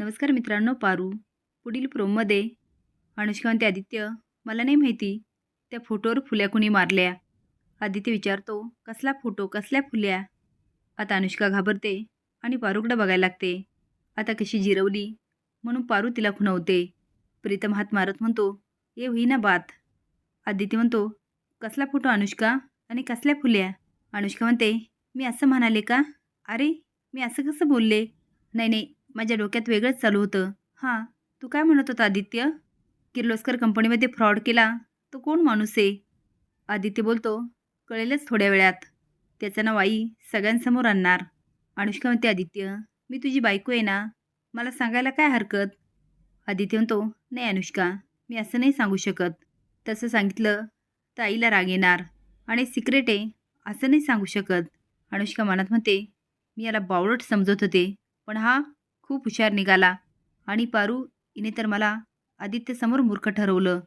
नमस्कार मित्रांनो पारू. पुढील प्रोममध्ये अनुष्का म्हणते आदित्य. मला नाही माहिती त्या फोटोवर फुल्या कुणी मारल्या? आदित्य विचारतो कसला फोटो कसल्या फुल्या? आता अनुष्का घाबरते आणि पारूकडे बघायला लागते. आता कशी जिरवली म्हणून पारू तिला खुणवते. प्रीतम हात मारत म्हणतो ये होईना बात. आदित्य म्हणतो कसला फोटो अनुष्का आणि कसल्या फुल्या? अनुष्का म्हणते मी असं म्हणाले का? अरे मी असं कसं बोलले? नाही नाही माझ्या डोक्यात वेगळंच चालू होतं. हां तू काय म्हणत होता आदित्य? किर्लोस्कर कंपनीमध्ये फ्रॉड केला तो कोण माणूस आहे? आदित्य बोलतो कळेलच थोड्या वेळात. त्याचं नाव आई सगळ्यांसमोर आणणार. अनुष्का म्हणते आदित्य मी तुझी बायको आहे ना मला सांगायला काय हरकत? आदित्य म्हणतो नाही अनुष्का मी असं नाही सांगू शकत. तसं सांगितलं तर आईला राग येणार आणि सिक्रेट आहे असं नाही सांगू शकत. अनुष्का मनात म्हणते मी याला बावळट समजत होते पण हा खूप हुशार निघाला. आणि पारू हिने तर मला आदित्यसमोर मूर्ख ठरवलं.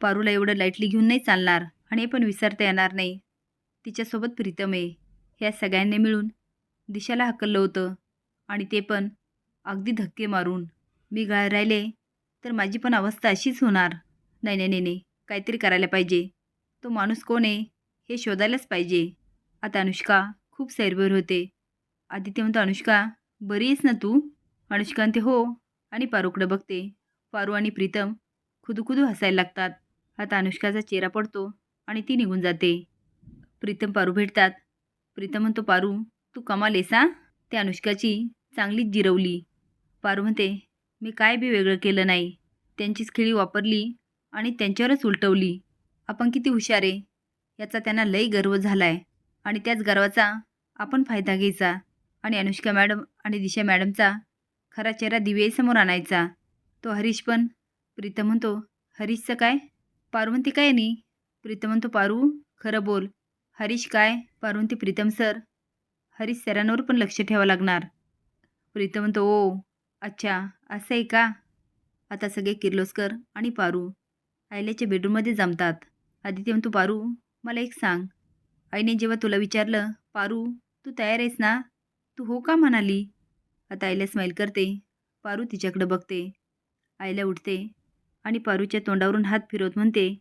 पारूला एवढं लाईटली घेऊन नाही चालणार आणि हे पण विसरता येणार नाही. तिच्यासोबत प्रीतम आहे. ह्या सगळ्यांनी मिळून दिशाला हकललं होतं. आणि ते पण अगदी धक्के मारून. मी गाळ राहिले तर माझी पण अवस्था अशीच होणार. नाही नाही नाही नाही काहीतरी करायला पाहिजे. तो माणूस कोण आहे हे शोधायलाच पाहिजे. आता अनुष्का खूप सैरभर होते. आदित्य म्हणतो अनुष्का बरी आहेस ना तू? अनुष्कांते हो. आणि पारूकडे बघते. पारू आणि प्रीतम खुदुखुदू हसायला लागतात. आता अनुष्काचा चेहरा पडतो आणि ती निघून जाते. प्रीतम पारू भेटतात. प्रीतम म्हणतो पारू तू कमाल आहेस हा? ते अनुष्काची चांगलीच जिरवली. पारू म्हणते मी काय बी वेगळं केलं नाही. त्यांचीच खिळी वापरली आणि त्यांच्यावरच उलटवली. आपण किती हुशार आहे. याचा त्यांना लई गर्व झाला आहे आणि त्याच गर्वाचा आपण फायदा घ्यायचा. आणि अनुष्का मॅडम आणि दिशा मॅडमचा खरा चेहरा दिव्यासमोर आणायचा. तो हरीश पण. प्रीतम म्हणतो हरीशचं काय? पार्वंती काय नाही प्रीतम म्हणतो पारू खरं बोल. हरीश काय? पार्वंती प्रीतम सर. हरीश सरांवर पण लक्ष ठेवावं लागणार. प्रीतम म्हणतो ओ अच्छा असं आहे का? आता सगळे किर्लोस्कर आणि पारू आयल्याच्या बेडरूममध्ये जमतात. आदित्य म्हणतो पारू मला एक सांग. आईने जेव्हा तुला विचारलं पारू तू तयार आहेस ना? तू हो का म्हणाली? आता आईला स्माईल करते. पारू तिच्याकडं बघते. आईला उठते आणि पारूच्या तोंडावरून हात फिरवत म्हणते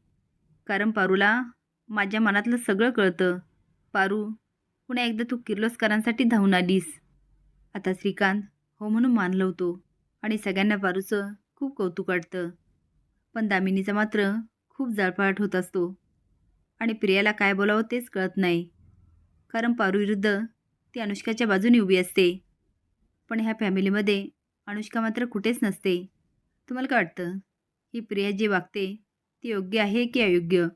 कारण पारूला माझ्या मनातलं सगळं कळतं. पारू पुन्हा एकदा तू किर्लोस्करांसाठी धावून आलीस. आता श्रीकांत हो म्हणून मानलं होतो आणि सगळ्यांना पारूचं खूप कौतुक वाटतं. पण दामिनीचा मात्र खूप जाळपाट होत असतो. आणि प्रियाला काय बोलावं तेच कळत नाही. कारण पारूविरुद्ध ती अनुष्काच्या बाजूने उभी असते. पण ह्या फॅमिलीमध्ये अनुष्का मात्र कुठेच नसते. तुम्हाला काय वाटतं? ही प्रिया जे वागते ती योग्य आहे की अयोग्य?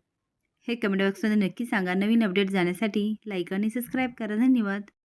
हे कमेंट बॉक्समध्ये नक्की सांगा. नवीन अपडेट जाण्यासाठी लाईक आणि सबस्क्राईब करा. धन्यवाद.